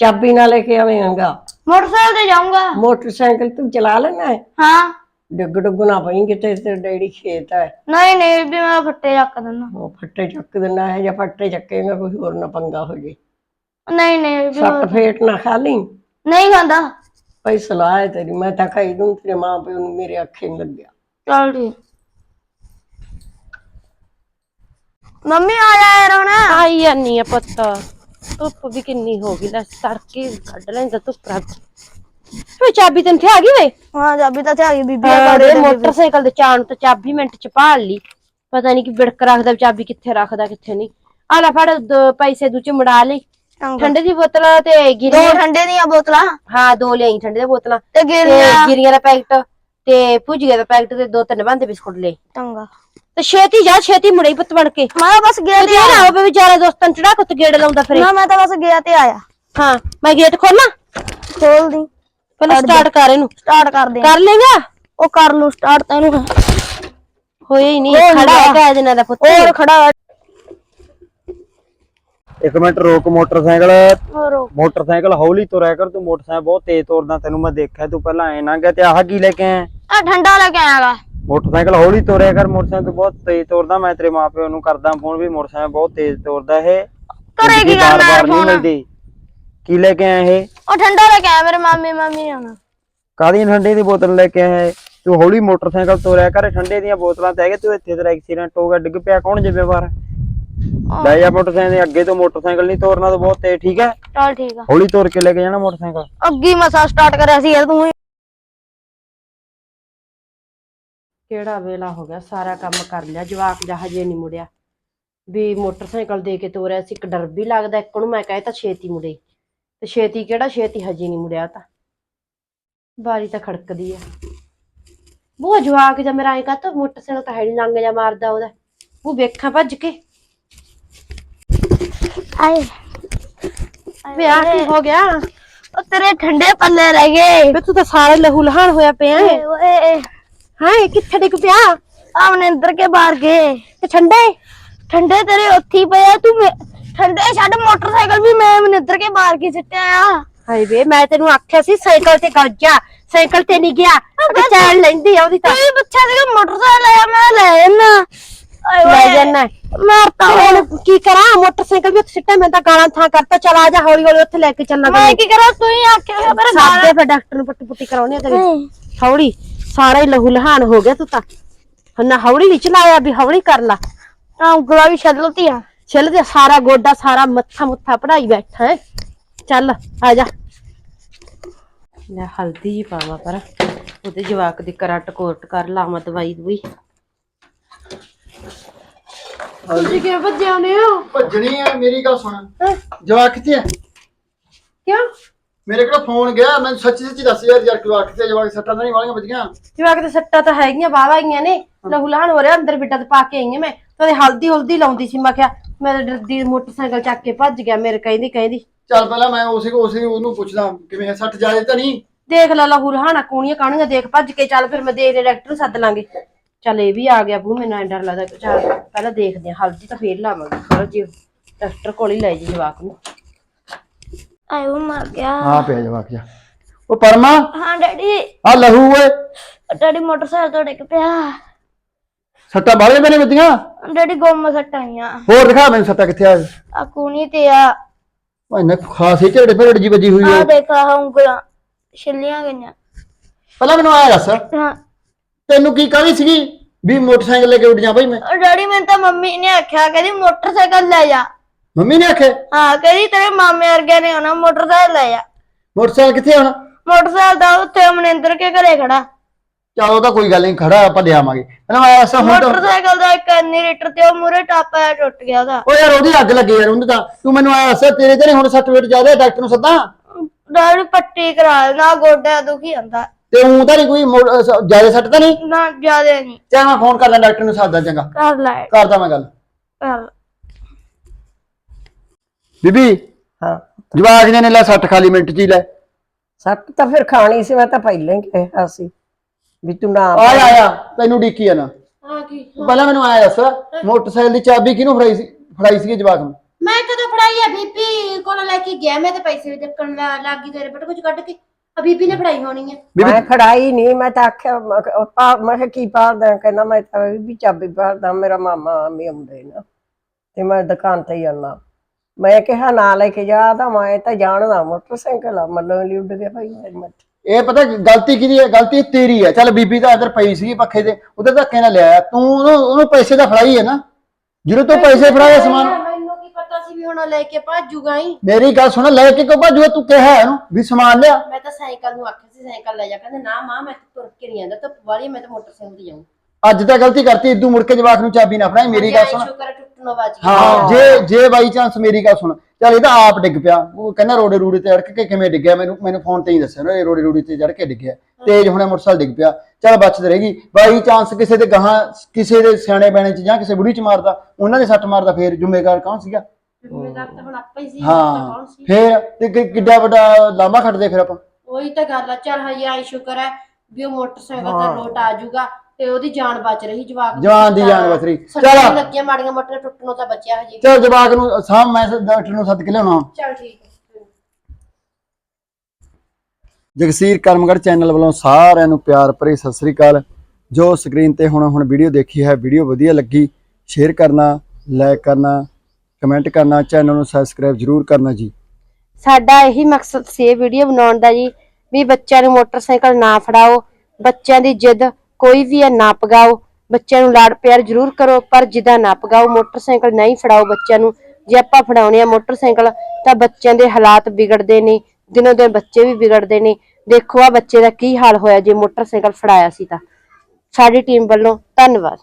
ਚਾਬੀ ਨਾਲ ਲੈ ਕੇ ਆਵੇਂਗਾ। ਮੋਟਰਸਾਈਕਲ ਤੇ ਜਾਊਂਗਾ। ਮੋਟਰਸਾਈਕਲ ਤੂੰ ਚਲਾ ਲੈਣਾ ਹੈ? ਹਾਂ। ਡਿੱਗ ਡੁੱਗ ਨਾ ਪਈ ਕਿਤੇ ਤੇ ਡੈਡੀ ਖੇਤ ਹੈ। ਨਹੀਂ ਨਹੀਂ ਵੀ ਮੈਂ ਫੱਟੇ ਚੱਕ ਦਿੰਦਾ। ਉਹ ਫੱਟੇ ਚੱਕ ਦੇਣਾ ਹੈ ਜਾਂ ਫੱਟੇ ਚੱਕੇਗਾ ਕੋਈ ਹੋਰ ਨਾ ਪੰਗਾ ਹੋ ਜੇ। ਨਹੀਂ ਨਹੀਂ ਵੀ ਸੱਟ ਫੇਟ ਨਾ ਖਾ ਲਈ। ਨਹੀਂ ਖਾਂਦਾ। ਭਾਈ ਸਲਾਹ ਹੈ ਤੇਰੀ ਮੈਂ ਤਾਂ ਖਾਈ ਦੂੰ ਤੇਰੇ ਮਾਂ ਪਿਓ ਨੂੰ ਮੇਰੇ ਅੱਖੇ ਨੀ ਲੱਗਿਆ। ਚੱਲ ਠੀਕ। ਮੰਮੀ ਆ ਜਾ ਯਾਰ ਹੁਣ। ਆਈ ਜਾਨੀ ਆ ਪੁੱਤ। ਧੁੱਪ ਵੀ ਕਿੰਨੀ ਹੋ ਗਈ ਲੈ ਤੜਕੇ ਕੱਢ ਲੈਂ ਤਾਂ ਧੁੱਪ ਰੱਖ ਵੇ ਚਾਬੀ ਤੈਨੂੰ ਤੇ ਆ ਗਈ ਵੇ ਹਾਂ ਚਾਬੀ ਤਾਂ ਤੇ ਆ ਗਈ ਬੀਬੀ ਆ ਅਰੇ ਮੋਟਰਸਾਈਕਲ ਦੇ ਚਾਣ ਤੇ ਚਾਬੀ ਮਿੰਟ ਚ ਭਾਲ ਲਈ। ਪਤਾ ਨਹੀਂ ਕਿ ਬਿੜਕ ਰੱਖਦਾ ਚਾਬੀ ਕਿੱਥੇ ਰੱਖਦਾ ਕਿੱਥੇ ਨਹੀਂ। ਆ ਲੈ ਫੜ ਦੋ ਪੈਸੇ ਦੂਜੇ ਮੁੜਾ ਲਈ। ਠੰਡੇ ਦੀ ਬੋਤਲ ਤੇ ਦੋ ਗਿਰੀ ਠੰਡੇ ਦੀਆਂ ਬੋਤਲਾਂ? ਹਾਂ ਦੋ ਲਿਆਈ ਠੰਡੇ ਦੀਆਂ ਬੋਤਲਾਂ। ਤੇ ਤੇ ਗਿਰੀਆਂ? ਗਿਰੀਆਂ ਦਾ ਪੈਕਟ ਤੇ ਭੁਜੀਆ ਦਾ ਪੈਕਟ ਤੇ ਦੋ ਤਿੰਨ ਬੰਦੇ ਬਿਸਕੁਟ ਲੈ ਚੰਗਾ। ਤੇ ਛੇਤੀ ਜਾ ਛੇਤੀ ਮੁੜੇ ਪੁੱਤ ਬਣ ਕੇ। ਮੈਂ ਬਸ ਗਿਆ ਤੇ ਤੇ ਨਾ ਹੋਵੇ ਵਿਚਾਰਾ ਦੋਸਤਾਂ ਨੂੰ ਚੜਾ ਕੁੱਤ ਗੇੜ ਲਾਉਂਦਾ ਫਿਰੇ। ਨਾ ਮੈਂ ਤਾਂ ਬਸ ਗਿਆ ਤੇ ਆਇਆ। ਹਾਂ ਮੈਂ ਗੇਟ ਖੋਲਾਂ ਖੋਲ ਦੀ ਪਹਿਲਾਂ ਸਟਾਰਟ ਕਰ ਇਹਨੂੰ। ਸਟਾਰਟ ਕਰਦੇ ਆ ਕਰ ਲੇਗਾ ਉਹ ਕਰ ਲੂ ਸਟਾਰਟ ਤੈਨੂੰ ਹੋਇਆ ਹੀ ਨਹੀਂ ਹੋ ਖੜਾ ਗਿਆ। ਹੈਗਾ ਇਹਦੇ ਨਾਲ ਦਾ ਪੁੱਤ। ਹੋਰ ਖੜਾ ਇੱਕ ਮਿੰਟ ਰੋਕ ਮੋਟਰਸਾਈਕਲ। ਮੋਟਰਸਾਈਕਲ ਹੌਲੀ ਤੁਰਿਆ ਕਰ ਤੂੰ ਮੋਟਰਸਾਈਕਲ ਬਹੁਤ ਤੇਜ਼ ਤੁਰਦਾ ਤੈਨੂੰ ਮੈਂ ਦੇਖਿਆ ਤੂੰ ਪਹਿਲਾਂ ਐ ਨਾ ਗਿਆ ਤੇ ਆਹ ਕੀ ਲੈ ਕੇ ਆਇਆ? ਆ ਠੰਡਾ ਲੈ ਕੇ ਆਇਆਗਾ। ਮੋਟਰਸਾਈਕਲ ਹੌਲੀ ਤੁਰਿਆ ਕਰ ਮੋਟਰਸਾਈਕਲ ਤੂੰ ਬਹੁਤ ਤੇਜ਼ ਤੁਰਦਾ ਮੈਂ ਤੇਰੇ ਮਾਪਿਓ ਨੂੰ ਕਰਦਾ ਫੋਨ ਵੀ ਮੋਟਰਸਾਈਕਲ ਬਹੁਤ ਤੇਜ਼ ਤੁਰਦਾ ਇਹ। ਘਰੇ ਕੀ ਕਰਨਾ ਬਾਰ-ਬਾਰ ਯਾਰ ਨਹੀਂ ਫੋਨ ਮਿਲਦੀ ਕੀ ਲੈ ਕੇ ਆਇਆ ਇਹ? ਉਹ ਠੰਡਾ ਲੈ ਕੇ ਆਇਆ ਮੇਰੇ ਮਾਮੇ ਮਾਮੀ ਨੇ ਆਉਣਾ। ਕਾਹਦੀ ਠੰਡੇ ਦੀ ਬੋਤਲ ਲੈ ਕੇ ਆਇਆ ਇਹ? ਤੂੰ ਹੌਲੀ ਮੋਟਰਸਾਈਕਲ ਤੁਰਿਆ ਕਰ ਠੰਡੇ ਦੀਆਂ ਬੋਤਲਾਂ ਤੇ ਹੈਗੇ ਤੂੰ ਇੱਥੇ ਤੇਰਾ ਐਕਸੀਡੈਂਟ ਹੋ ਗਿਆ ਡਿੱਗ ਪਿਆ ਕੌਣ ਜ਼ਿੰਮੇਵਾਰ ਹੈ ਲੈ ਜਾ ਮੋਟਰਸਾਈਕਲ ਦੇ ਅੱਗੇ ਤੋਂ ਮੋਟਰਸਾਈਕਲ ਨਹੀਂ ਤੋਰਨਾ ਤਾਂ ਬਹੁਤ ਤੇਜ਼ ਠੀਕ ਹੈ? ਚੱਲ ਠੀਕ ਆ। ਹੌਲੀ ਤੁਰ ਕੇ ਲੈ ਕੇ ਜਾਣਾ ਮੋਟਰਸਾਈਕਲ। ਅੱਗੀ ਮਸਾ ਸਟਾਰਟ ਕਰਿਆ ਸੀ ਯਾਰ ਤੂੰ ਹੀ। ਕਿਹੜਾ ਵੇਲਾ ਹੋ ਗਿਆ ਸਾਰਾ ਕੰਮ ਕਰ ਲਿਆ ਜਵਾਕ ਜਾ ਹਜੇ ਨਹੀਂ ਮੁੜਿਆ। ਵੀ ਮੋਟਰਸਾਈਕਲ ਦੇ ਕੇ ਤੋਰਿਆ ਸੀ ਇੱਕ ਡਰ ਵੀ ਲੱਗਦਾ ਇੱਕ ਨੂੰ ਮੈਂ ਕਹੇ ਤਾਂ ਛੇਤੀ ਮੁੜੇ। ਤੇ ਛੇਤੀ ਕਿਹੜਾ ਛੇਤੀ ਹਜੇ ਨਹੀਂ ਮੁੜਿਆ ਤਾਂ। ਬਾਰੀ ਤਾਂ ਖੜਕਦੀ ਆ। ਬੂਆ ਜਵਾਕ ਜਾਂ ਮੇਰਾ ਐ ਕਹਤਾ ਮੋਟਰਸਾਈਕਲ ਤਾਂ ਹੈ ਨੀ ਲੰਗ ਜਾ ਮਾਰਦਾ ਉਹਦਾ। ਉਹ ਵੇਖਾਂ ਭੱਜ ਕੇ। ਆਏ। ਵੇ ਆ ਕੀ ਹੋ ਗਿਆ? ਉਹ ਤੇਰੇ ਠੰਡੇ ਪੱਲੇ ਰਹਿ ਗਏ। ਵੇ ਤੂੰ ਤਾਂ ਸਾਰਾ ਲਹੂ ਲਹਾਨ ਹੋਇਆ ਪਿਆ ਓਏ ਓਏ ਹਾਂ ਕਿੱਥੇ ਡਿੱਗ ਪਿਆ? ਆਮਨੇ ਅੰਦਰ ਕੇ ਬਾਹਰ ਗਏ। ਤੇ ਠੰਡੇ? ਠੰਡੇ ਤੇਰੇ ਉੱਥੇ ਹੀ ਪਏ ਆ, ਤੂੰ ਠੰਡੇ ਛੱਡ ਮੋਟਰਸਾਈਕਲ ਵੀ ਮੈਂ ਮਨਿੰਦਰ ਕੇ ਬਾਹਰ ਕੀ ਸਿੱਟਿਆ ਆ। ਹਾਏ ਵੇ ਮੈਂ ਤੈਨੂੰ ਆਖਿਆ ਸੀ ਸਾਈਕਲ ਤੇ ਕਰ ਜਾ ਸਾਈਕਲ ਤੇ ਨਹੀਂ ਗਿਆ ਤੇ ਚੱਲ ਲੈਂਦੀ ਆ ਉਹਦੀ ਤਾਂ। ਕੋਈ ਬੱਚਾ ਸੀਗਾ? ਮੋਟਰਸਾਈਕਲ ਆਇਆ ਮੈਂ ਲੈ ਜਾਣਾ ਆਏ ਲੈ ਜਾਨਾ। ਮਾਰਤਾ ਤੇ ਹੁਣ ਕੀ ਕਰਾਂ? ਮੋਟਰਸਾਈਕਲ ਵੀ ਉੱਥੇ ਸਿੱਟਾ ਮੈਂ ਤਾਂ ਗਾਲਾਂ ਥਾਂ ਕਰਤਾ। ਚਲ ਆ ਜਾ ਹੌਲੀ ਹੌਲੀ ਉੱਥੇ ਲੈ ਕੇ ਚੱਲਣਾ ਮੈਂ ਕੀ ਕਰਾਂ? ਤੂੰ ਹੀ ਆਖਿਆ ਹੋਇਆ ਮੇਰੇ ਨਾਲ ਸਾਦੇ ਫਿਰ ਡਾਕਟਰ ਨੂੰ ਪੱਟੀ ਪੁੱਟੀ ਕਰਾਉਣੀ ਆ ਤੇਰੀ। ਹੌਲੀ ਸਾਰਾ ਹੀ ਲਹੂ ਲਹਾਨ ਹੋ ਗਿਆ ਤੂੰ ਤਾਂ। ਹੁਣ ਨਾ ਹੌਲੀ ਨਹੀਂ ਚਲਾਇਆ ਵੀ ਹੌਲੀ ਕਰ ਲਾ। ਆ ਉਂਗਲਾਂ ਵੀ ਛੱਡ ਲਤੀਆਂ। ਚੱਲ ਤੇ ਸਾਰਾ ਗੋਡਾ ਸਾਰਾ ਮੱਥਾ ਮੁੱਥਾ ਪੜਾਈ ਬੈਠਾ ਹੈ। ਚੱਲ ਆ ਜਾ। ਲੈ ਹਲਦੀ ਜੀ ਪਾਵਾਂ ਪਰ ਉਹਦੇ ਜਵਾਕ ਦੀ ਕਰਾ ਟਕੋਰਟ ਕਰ ਲਾਵਾਂ ਦਵਾਈ ਦਵਾਈ। ਤੁਸੀਂ ਕਿਉਂ ਭੱਜੇ ਆਉਨੇ ਹੋ? ਭੱਜਣੀ ਆ ਮੇਰੀ ਗੱਲ ਸੁਣ। ਜਵਾਕ ਕਿੱਥੇ ਆ? ਕਿਉਂ? ਮੇਰੇ ਕੋਲ ਫੋਨ ਗਿਆ ਮੈਨੂੰ ਸੱਚੀ ਸੱਚੀ ਦੱਸ ਯਾਰ ਯਾਰ ਜਵਾਕ ਕਿੱਥੇ ਆ? ਜਵਾਕ ਸੱਟਾਂ ਤਾਂ ਨਹੀਂ ਵਾਲੀਆਂ ਵੱਜੀਆਂ। ਜਵਾਕ ਤੇ ਸੱਟਾਂ ਤਾਂ ਹੈਗੀਆਂ ਵਾਵਾ ਆਈਆਂ ਨੇ। ਲਹੂ ਲਹਾਨ ਹੋ ਰਿਹਾ ਅੰਦਰ ਬਿੱਟਾ ਤੇ ਪਾ ਕੇ ਆਈਆਂ ਮੈਂ। ਤੇ ਉਹਦੇ ਹਲਦੀ ਹੁਲਦੀ ਲਾਉਂਦੀ ਸੀ ਮੈਂ ਕਿਹਾ ਮੈਂ ਤਾਂ ਡਰਦੀ ਮੋਟਰਸਾਈਕਲ ਚੱਕ ਕੇ ਭੱਜ ਗਿਆ ਮੇਰੇ ਕਹਿੰਦੀ ਕਹਿੰਦੀ। ਚੱਲ ਪਹਿਲਾਂ ਮੈਂ ਉਸੇ ਉਸੇ ਉਹਨੂੰ ਪੁੱਛਦਾ ਕਿਵੇਂ ਆ, ਸੱਟ ਜਾਏ ਤਾਂ ਨਹੀਂ? ਦੇਖ ਲੈ ਲਹੂ ਲਹਾਨਾ ਕੂਣੀਆਂ ਕਾਣੀਆਂ ਦੇਖ ਭੱਜ ਕੇ ਚੱਲ ਫਿਰ ਮੈਂ ਦੇਖਦੇ ਡਾਕਟਰ ਨੂੰ ਸੱਦ ਲਾਂਗੇ। ਚੱਲ ਇਹ ਵੀ ਆ ਗਿਆ ਬੂ ਮੈਨੂੰ ਐਂ ਡਰ ਲੱਗਦਾ ਚੱਲ ਪਹਿਲਾਂ ਦੇਖਦੇ ਹਾਂ ਹਲਦੀ ਤਾਂ ਫੇਰ ਲਾਵਾਂਗੇ ਫਿਰ ਜੀ ਡਾਕਟਰ ਕੋਲ ਹੀ ਲੈ ਜੀ ਜਵਾਕ ਨੂੰ। ਆਏ ਉਹ ਮਰ ਗਿਆ। ਹਾਂ ਪਿਆ ਜਵਾਕ ਜਾ। ਉਹ ਪਰਮਾ? ਹਾਂ ਡੈਡੀ। ਆ ਲਹੂ ਓਏ। ਡੈਡੀ ਮੋਟਰਸਾਈਕਲ ਤੋਂ ਡਿੱਗ ਪਿਆ। ਸੱਟਾਂ ਬਾਲੇ ਮੈਨੇ ਵੱਜੀਆਂ? ਡੈਡੀ ਗੁੰਮ ਸੱਟਾਈਆਂ ਹੋਰ ਦਿਖਾ ਮੈਨੂੰ ਸੱਟਾਂ ਕਿੱਥੇ ਆ? ਆ ਕੂਣੀ ਤੇ ਆ। ਉਹ ਇੰਨੇ ਖਾਸੀ ਝੇੜੇ ਫੇੜ ਜੀ ਵੱਜੀ ਹੋਈ ਆ। ਹੈ ਦੇਖ ਆ ਉਂਗਲਾਂ ਛਿੱਲੀਆਂ ਗਈਆਂ। ਪਹਿਲਾਂ ਮੈਨੂੰ ਆਇਆ ਦੱਸ ਹਾਂ। ਤੈਨੂੰ ਕੀ ਕਹੀ ਸੀਗੀ? ਵੀ ਮੋਟਰਸਾਈਕਲ ਲੈ ਕੇ ਉੱਡ ਜਾ ਭਾਈ ਮੈਂ। ਡੈਡੀ ਮੈਨੂੰ ਤਾਂ ਮੰਮੀ ਨੇ ਆਖਿਆ ਕਹਿੰਦੀ ਮੋਟਰਸਾਈਕਲ ਲੈ ਜਾ। ਮੰਮੀ ਨੇ ਆਖਿਆ? ਹਾਂ ਕਹਿੰਦੀ ਤੇਰੇ ਮਾਮੇ ਵਰਗੇ ਨੇ ਆਉਣਾ ਮੋਟਰਸਾਈਕਲ ਲੈ ਜਾ। ਮੋਟਰਸਾਈਕਲ ਕਿੱਥੇ ਹੁਣ? ਮੋਟਰਸਾਈਕਲ ਦਾ ਉੱਥੇ ਮਨਿੰਦਰ ਕੇ ਘਰੇ ਖੜਾ। ਚਲ ਤਾਂ ਕੋਈ ਗੱਲ ਨਹੀਂ ਖੜਾ ਆਪਾਂ ਲਿਆਵਾਂਗੇ ਪਹਿਲਾਂ ਮੈਂ ਐਸਾ ਹੁਣ ਤਾਂ ਮੋਟਰਸਾਈਕਲ ਦਾ ਇੱਕ ਇੰਨੀ ਲੀਟਰ ਤੇ ਉਹ ਮੂਰੇ ਟਾਪਾ ਜਿਹਾ ਟੁੱਟ ਗਿਆ ਉਹਦਾ। ਉਹ ਯਾਰ ਉਹਦੀ ਅੱਗ ਲੱਗੀ ਯਾਰ ਉਹਨੂੰ ਤਾਂ ਤੂੰ ਮੈਨੂੰ ਆਇਆ ਦੱਸ ਤੇਰੇ ਤੇ ਨੀ ਹੁਣ ਸੱਟ ਵੇਟ ਜ਼ਿਆਦਾ ਡਾਕਟਰ ਨੂੰ ਸੱਦਾਂ? ਡੈਡੀ ਪੱਟੀ ਕਰਾ ਨਾ ਗੋਡਾ ਦੁਖੀ ਹੁੰਦਾ ਤੇ ਉਹ ਤਾਂ ਨਹੀਂ ਕੋਈ ਜ਼ਿਆਦਾ ਸੱਟ ਤਾਂ ਨਹੀਂ? ਨਾ ਜ਼ਿਆਦਾ ਨਹੀਂ। ਚੱਲ ਮੈਂ ਫੋਨ ਕਰਦਾ ਡਾਕਟਰ ਨੂੰ ਸੱਦਦਾ ਚੰਗਾ। ਕਰ ਲੈ। ਕਰਦਾ ਮੈਂ ਗੱਲ। ਕਰ। ਬੀਬੀ ਹਾਂ। ਜਵਾਕ ਜੀ ਨੇ ਲੈ ਸੱਟ ਖਾਲੀ ਮਿੰਟ ਚ ਹੀ ਲੈ। ਸੱਟ ਤਾਂ ਫਿਰ ਖਾਣੀ ਸੀ ਮੈਂ ਤਾਂ ਪਹਿਲਾਂ ਹੀ ਕਿਹਾ ਸੀ। ਵੀ ਤੂੰ ਨਾ ਆ ਜਾ ਆ ਜਾ ਤੈਨੂੰ ਡੀਕੀ ਆ ਨਾ। ਆ ਕੀ ਤੂੰ ਪਹਿਲਾਂ ਮੈਨੂੰ ਆਇਆ ਦੱਸ ਮੋਟਰਸਾਈਕਲ ਦੀ ਚਾਬੀ ਕਿਹਨੂੰ ਫੜਾਈ ਸੀ? ਫੜਾਈ ਸੀ ਜਵਾਕ ਨੂੰ? ਮੈਂ ਕਦੋਂ ਫੜਾਈ ਆ ਬੀਬੀ ਕੋਲ ਲੈ ਕੇ ਗਿਆ ਮੈਂ ਤੇ ਪੈਸੇ ਵੀ ਚੱਕਣ ਲੱਗੀ ਤੇਰੇ ਬਟ ਕੁਝ ਕੱਢ ਕੇ। ਆ ਬੀਬੀ ਨੇ ਫੜਾਈ ਹੋਣੀ ਹੈ ਮੈਂ ਫੜਾਈ ਨਹੀਂ ਮੈਂ ਤਾਂ ਆਖਿਆ ਮੈਂ ਕਿਹਾ ਉਹ ਪਾ- ਮੈਂ ਕਿਹਾ ਕੀ ਪਾੜਦਾ ਕਹਿੰਦਾ ਮੈਂ ਤਾਂ ਵੀ ਚਾਬੀ ਪਾੜਦਾ ਮੇਰਾ ਮਾਮਾ ਆਮੀ ਆਉਂਦੇ ਨਾ। ਤੇ ਮੈਂ ਦੁਕਾਨ ਤੇ ਹੀ ਆਉਣਾ ਮੈਂ ਕਿਹਾ ਨਾ ਲੈ ਕੇ ਜਾ ਤਾਂ ਮੈਂ ਤਾਂ ਜਾਣਦਾ ਮੋਟਰਸਾਈਕਲ ਆ। ਮੱਲੋ ਲਈ ਉੱਡ ਗਿਆ ਭਾਈ ਮੇਰੇ ਮੱਥੇ। ਇਹ ਪਤਾ ਗਲਤੀ ਕਿਹਦੀ ਹੈ? ਗਲਤੀ ਤੇਰੀ ਹੈ। ਚੱਲ ਬੀਬੀ ਤਾਂ ਅੰਦਰ ਪਈ ਸੀ ਪੱਖੇ ਦੇ ਉਹਦੇ ਧੱਕੇ ਨਾਲ ਲਿਆਇਆ। ਤੂੰ ਉਹਨੂੰ ਉਹਨੂੰ ਪੈਸੇ ਦਾ ਫੜਾਈ ਹੈ ਨਾ? ਜਦੋਂ ਤੂੰ ਪੈਸੇ ਫੜਾਇਆ ਸਮਾਨ। ਮੈਨੂੰ ਕੀ ਪਤਾ ਸੀ ਵੀ ਹੁਣ ਲੈ ਕੇ ਭੱਜੂਗਾ ਹੀ। ਮੇਰੀ ਗੱਲ ਸੁਣ ਲੈ ਕੇ ਕੋ ਭਾਜੂ ਤੂੰ ਕਿਹਾ ਇਹਨੂੰ ਵੀ ਸਮਾਨ ਲਿਆ। ਮੈਂ ਤਾਂ ਸਾਈਕਲ ਨੂੰ ਆਖਿਆ ਸੀ ਸਾਈਕਲ ਲੈ ਜਾ। ਕਹਿੰਦੇ ਨਾ ਮਾਂ ਮੈਂ ਤਾਂ ਤੁਰ ਕੇ ਨਹੀਂ ਆਂਦਾ ਧੁੱਪ ਵਾਲੀ ਮੈਂ ਤਾਂ ਮੋਟਰਸਾਈਕਲ ਤੇ ਜਾਊਂ। ਅੱਜ ਤਾਂ ਗਲਤੀ ਕਰਤੀ ਇਦੋਂ ਮੁੜ ਕੇ ਜਵਾਕ ਨੂੰ ਚਾਬੀ ਨਾ ਫੜਾਈ ਮੇਰੀ ਗੱਲ ਸੁਣ। ਸ਼ੁਕਰ ਹੈ ਟੁੱਟਣੋਂ ਬਚ ਗਿਆ ਹਾਂ ਜੇ ਜੇ ਬਾਈ ਚਾਂਸ ਮੇਰੀ ਗੱਲ ਸੁਣ। ਚੱਲ ਇਹ ਤਾਂ ਆਪ ਡਿੱਗ ਪਿਆ। ਉਹ ਕਹਿੰਦਾ ਰੋੜੇ ਰੂੜੇ ਤੇ ਅੜਕ ਕੇ ਕਿਵੇਂ ਡਿੱਗਿਆ? ਮੈਨੂੰ ਮੈਨੂੰ ਫੋਨ ਤੇ ਹੀ ਦੱਸਿਆ ਨਾ ਇਹ ਰੋੜੇ ਰੂੜੇ ਤੇ ਚੜ ਕੇ ਡਿੱਗਿਆ। ਤੇਜ਼ ਹੁਣੇ ਮੋਟਰਸਾਈਕਲ ਡਿੱਗ ਪਿਆ। ਚੱਲ ਬਚਤ ਰਹੇਗੀ। ਬਾਈ ਚਾਂਸ ਕਿਸੇ ਦੇ ਗਾਹਾਂ ਕਿਸੇ ਦੇ ਸਿਆਣੇ ਬੈਣੇ ਚ ਜਾਂ ਕਿਸੇ ਬੁੜੀ ਚ ਮਾਰਦਾ ਉਹਨਾਂ ਦੇ ਸੱਟ ਮਾਰਦਾ ਫੇਰ ਜ਼ਿੰਮੇਵਾਰ ਕੌਣ ਸੀਗਾ? ਜ਼ਿੰਮੇਦਾਰ ਤਾਂ ਹੁਣ ਆਪਾਂ ਹੀ ਸੀ ਹਾਂ। ਕੌਣ ਸੀ? ਫੇਰ ਤੇ ਕਿ- ਕਿੱਡਾ ਵੱਡਾ ਲਾਮਾ ਖੱਟਦੇ ਫਿਰ ਆਪਾਂ। ਉਹੀ ਤਾਂ ਗੱਲ ਆ। ਚੱਲ ਹਜੇ ਆਈ ਸ਼ੁਕਰ ਹੈ ਵੀ ਉਹ ਮੋਟਰਸਾਈਕਲ ਤੇ ਲੋਟ ਆ ਜਾਊਗਾ। ਤੇ ਉਹਦੀ ਜਾਨ ਬਚ ਰਹੀ ਜਵਾਕ ਜਵਾਨ ਦੀ ਜਾਨ ਬਚ ਰਹੀ। ਚੱਲ। ਲੱਗੀਆਂ ਮਾੜੀਆਂ ਮੋਟੀਆਂ ਟੁੱਟਣੋਂ ਤਾਂ ਬਚਿਆ ਹਜੇ ਚੱਲ ਜਵਾਕ ਨੂੰ ਸਾਹ ਮੈਂ ਡਾਕਟਰ ਨੂੰ ਸੱਦ ਕੇ ਲਿਆਉਣਾ। ਚੱਲ ਠੀਕ ਹੈ। ਜਗਸੀਰ ਕਰਮਗੜ ਚੈਨਲ ਵੱਲੋਂ ਸਾਰਿਆਂ ਨੂੰ ਪਿਆਰ ਭਰੀ ਸਤਿ ਸ੍ਰੀ ਅਕਾਲ। ਜੋ ਸਕਰੀਨ ਤੇ ਹੁਣ ਹੁਣ ਵੀਡੀਓ ਦੇਖੀ ਹੈ ਵੀਡੀਓ ਵਧੀਆ ਲੱਗੀ ਸ਼ੇਅਰ ਕਰਨਾ ਲਾਈਕ ਕਰਨਾ ਕਮੈਂਟ ਕਰਨਾ ਚੈਨਲ ਨੂੰ ਸਬਸਕ੍ਰਾਈਬ ਜਰੂਰ ਕਰਨਾ ਜੀ। ਸਾਡਾ ਇਹੀ ਮਕਸਦ ਸੀ ਇਹ ਵੀਡੀਓ ਬਣਾਉਣ ਦਾ ਜੀ ਵੀ ਬੱਚਿਆਂ ਨੂੰ ਮੋਟਰਸਾਈਕਲ ਨਾ ਫੜਾਓ ਬੱਚਿਆਂ ਦੀ ਜਿੱਦ ਕੋਈ ਵੀ ਹੈ ਨਾ ਪਗਾਓ। ਬੱਚਿਆਂ ਨੂੰ ਲਾੜ ਪਿਆਰ ਜ਼ਰੂਰ ਕਰੋ, ਪਰ ਜਿੱਦਾਂ ਨਾ ਪਗਾਓ, ਮੋਟਰਸਾਈਕਲ ਨਹੀਂ ਫੜਾਓ ਬੱਚਿਆਂ ਨੂੰ। ਜੇ ਆਪਾਂ ਫੜਾਉਣੇ ਆ ਮੋਟਰਸਾਈਕਲ, ਤਾਂ ਬੱਚਿਆਂ ਦੇ ਹਾਲਾਤ ਵਿਗੜਦੇ ਨੇ, ਦਿਨੋ ਦਿਨ ਬੱਚੇ ਵੀ ਵਿਗੜਦੇ ਨੇ। ਦੇਖੋ ਆ ਬੱਚੇ ਦਾ ਕੀ ਹਾਲ ਹੋਇਆ, ਜੇ ਮੋਟਰਸਾਈਕਲ ਫੜਾਇਆ ਸੀ ਤਾਂ। ਸਾਡੀ ਟੀਮ ਵੱਲੋਂ ਧੰਨਵਾਦ।